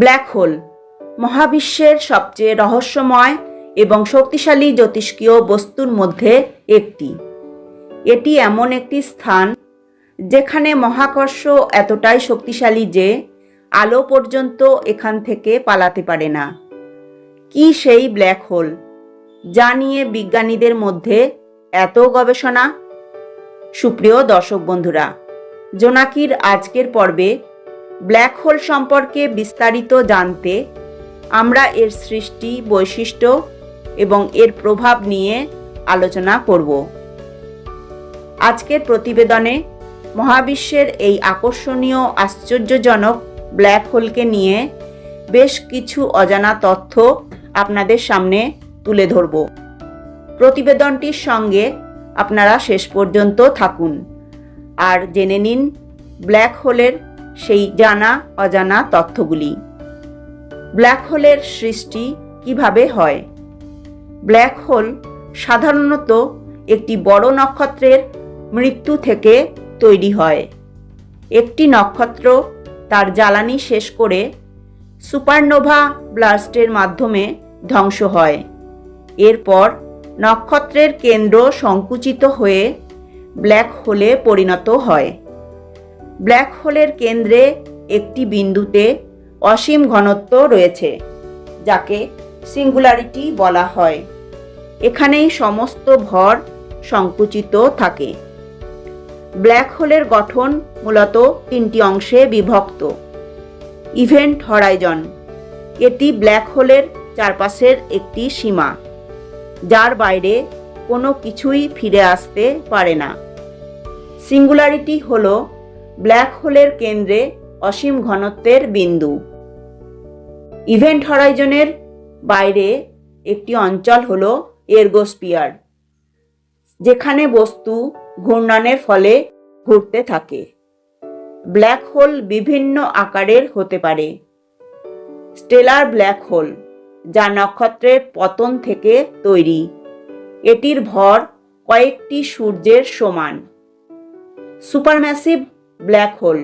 Black hole, মহাবিশ্বের সবচেয়ে রহস্যময় এবং শক্তিশালী জ্যোতিষ্কীয় বস্তুর মধ্যে একটি। এটি এমন একটি স্থান যেখানে মহাকর্ষ এতটাই শক্তিশালী যে আলো পর্যন্ত এখান থেকে পালাতে পারে না। কি সেই ব্ল্যাক হোল, যা নিয়ে বিজ্ঞানীদের মধ্যে এত গবেষণা? সুপ্রিয় দর্শক বন্ধুরা, জোনাকির আজকের পর্বে ব্ল্যাক হোল সম্পর্কে বিস্তারিত জানতে আমরা এর সৃষ্টি, বৈশিষ্ট্য এবং এর প্রভাব নিয়ে আলোচনা করব। আজকের প্রতিবেদনে মহাবিশ্বের এই আকর্ষণীয়, আশ্চর্যজনক ব্ল্যাক হোলকে নিয়ে বেশ কিছু অজানা তথ্য আপনাদের সামনে তুলে ধরব। প্রতিবেদনটির সঙ্গে আপনারা শেষ পর্যন্ত থাকুন। আর জেনে নিন ব্ল্যাক হোলের সেই জানা, অজানা তথ্যগুলি। ব্ল্যাক হোলের সৃষ্টি কীভাবে হয়? ব্ল্যাক হোল সাধারণত একটি বড় নক্ষত্রের মৃত্যু থেকে তৈরি হয়। একটি নক্ষত্র তার জ্বালানি শেষ করে সুপারনোভা ব্লাস্টের মাধ্যমে ধ্বংস হয়। এরপর নক্ষত্রের কেন্দ্র সংকুচিত হয়ে ব্ল্যাক হোলে পরিণত হয়। ব্ল্যাক হোলের কেন্দ্রে একটি বিন্দুতে অসীম ঘনত্ব রয়েছে, যাকে সিঙ্গুলারিটি বলা হয়। এখানেই সমস্ত ভর সংকুচিত থাকে। ব্ল্যাক হোলের গঠন মূলত তিনটি অংশে বিভক্ত। ইভেন্ট হরাইজন, এটি ব্ল্যাক হোলের চারপাশের একটি সীমা, যার বাইরে কোনো কিছুই ফিরে আসতে পারে না। সিঙ্গুলারিটি হল ব্ল্যাক হোলের কেন্দ্রে অসীম ঘনত্বের বিন্দু। ইভেন্ট হরাইজনের বাইরে একটি অঞ্চল হল এর্গোস্পিয়ার, যেখানে বস্তু ঘূর্ণনের ফলে ঘুরতে থাকে। ব্ল্যাক হোল বিভিন্ন আকারের হতে পারে। স্টেলার ব্ল্যাক হোল, যা নক্ষত্রের পতন থেকে তৈরি। এটির ভর কয়েকটি সূর্যের সমান। Supermassive black hole.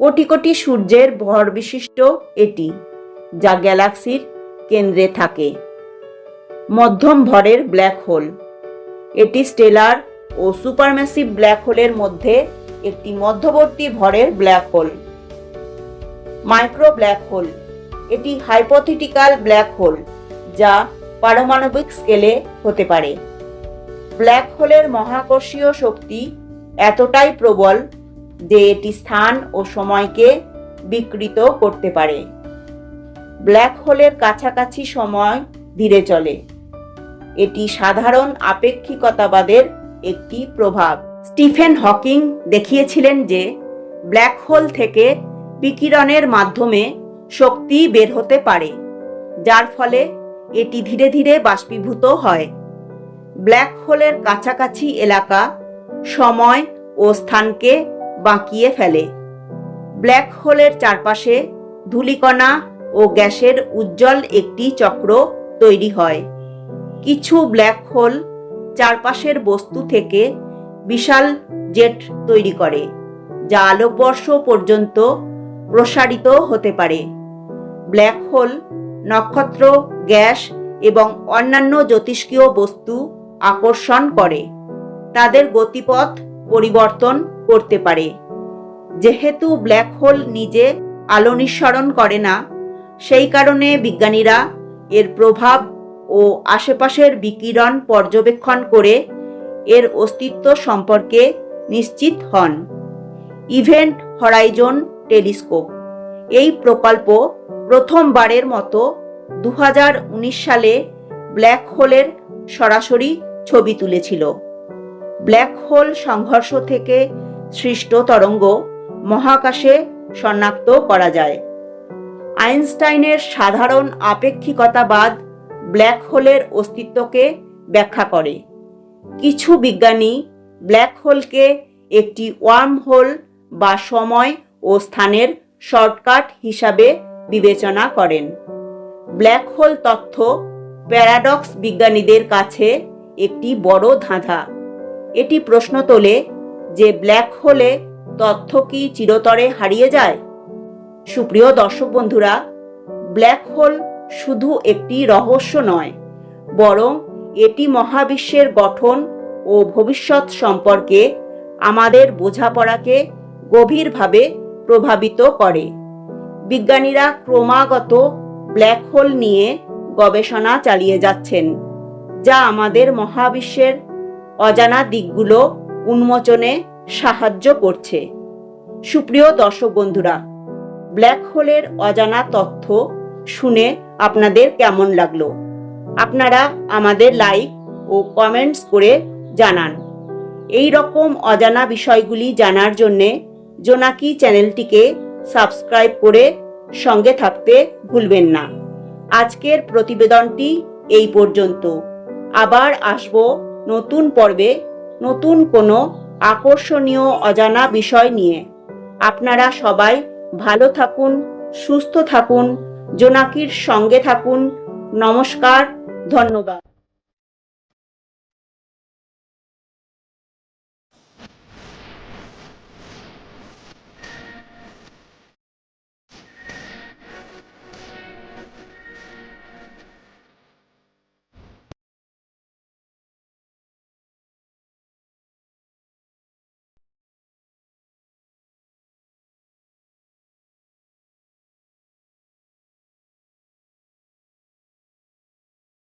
কোটি কোটি সূর্যের ভর বিশিষ্ট এটি, যা গ্যালাক্সির কেন্দ্রে থাকে। মধ্যম ভরের ব্ল্যাক হোল। এটি স্টেলার ও সুপারম্যাসিভ ব্ল্যাক হোলের মধ্যে একটি মধ্যবর্তী ভরের black hole. Micro black hole. এটি হাইপোথিটিক্যাল ব্ল্যাক হোল, যা পারমাণবিক স্কেলে হতে পারে। ব্ল্যাক হোলের মহাকর্ষীয় শক্তি এতটাই প্রবল যে এটি স্থান ও সময়কে বিকৃত করতে পারে। ব্ল্যাক হোলের কাছাকাছি সময় ধীরে চলে। এটি সাধারণ আপেক্ষিকতাবাদের একটি প্রভাব। স্টিফেন হকিং দেখিয়েছিলেন যে, ব্ল্যাক হোল থেকে বিকিরণের মাধ্যমে শক্তি বের হতে পারে, যার ফলে এটি ধীরে ধীরে বাষ্পীভূত হয়। ব্ল্যাক হোলের কাছাকাছি এলাকা, সময় ও স্থানকে বাঁকিয়ে ফেলে। ব্ল্যাক হোলের চারপাশে ধূলিকণা ও গ্যাসের উজ্জ্বল একটি চক্র তৈরি হয়। কিছু ব্ল্যাক হোল চারপাশের বস্তু থেকে বিশাল জেট তৈরি করে, যা আলোকবর্ষ পর্যন্ত প্রসারিত হতে পারে। ব্ল্যাক হোল নক্ষত্র, গ্যাস এবং অন্যান্য জ্যোতিষ্কীয় বস্তু আকর্ষণ করে। তাদের গতিপথ পরিবর্তন করতে পারে। যেহেতু ব্ল্যাক হোল নিজে আলো নিঃসরণ করে না, সেই কারণে বিজ্ঞানীরা এর প্রভাব ও আশেপাশের বিকিরণ পর্যবেক্ষণ করে এর অস্তিত্ব সম্পর্কে নিশ্চিত হন। ইভেন্ট হরাইজন টেলিস্কোপ, এই প্রকল্প প্রথমবারের মতো দু হাজার উনিশ সালে ব্ল্যাক হোলের সরাসরি ছবি তুলেছিল। ব্ল্যাক হোল সংঘর্ষ থেকে সৃষ্ট তরঙ্গ মহাকাশে শনাক্ত করা যায়। আইনস্টাইনের সাধারণ আপেক্ষিকতাবাদ ব্ল্যাক হোলের অস্তিত্বকে ব্যাখ্যা করে। কিছু বিজ্ঞানী ব্ল্যাক হোলকে একটি ওয়ার্ম হোল বা সময় ও স্থানের শর্টকাট হিসাবে বিবেচনা করেন। ব্ল্যাক হোল তথ্য প্যারাডক্স বিজ্ঞানীদের কাছে একটি বড় ধাঁধা। এটি প্রশ্ন তোলে যে ব্ল্যাক হোলে তথ্য কি চিরতরে হারিয়ে যায়? সুপ্রিয় দর্শক বন্ধুরা, ব্ল্যাক হোল শুধু একটি রহস্য নয়, বরং এটি মহাবিশ্বের গঠন ও ভবিষ্যৎ সম্পর্কে আমাদের বোঝাপড়াকে গভীরভাবে প্রভাবিত করে। বিজ্ঞানীরা ক্রমাগত ব্ল্যাক হোল নিয়ে গবেষণা চালিয়ে যাচ্ছেন, যা আমাদের মহাবিশ্বের অজানা দিকগুলো উন্মোচনে সাহায্য করছে। সুপ্রিয় দর্শক বন্ধুরা ব্ল্যাক হোলের অজানা তথ্য শুনে আপনাদের কেমন লাগল? আপনারা আমাদের লাইক ও কমেন্টস করে জানান। এই রকম অজানা বিষয়গুলি জানার জন্যে জোনাকি চ্যানেলটিকে সাবস্ক্রাইব করে সঙ্গে থাকতে ভুলবেন না। আজকের প্রতিবেদনটি এই পর্যন্ত। আবার আসব নতুন পর্বে নতুন কোনো আকর্ষণীয় অজানা বিষয় নিয়ে। আপনারা সবাই ভালো থাকুন, সুস্থ থাকুন, জোনাকির সঙ্গে থাকুন। নমস্কার, ধন্যবাদ।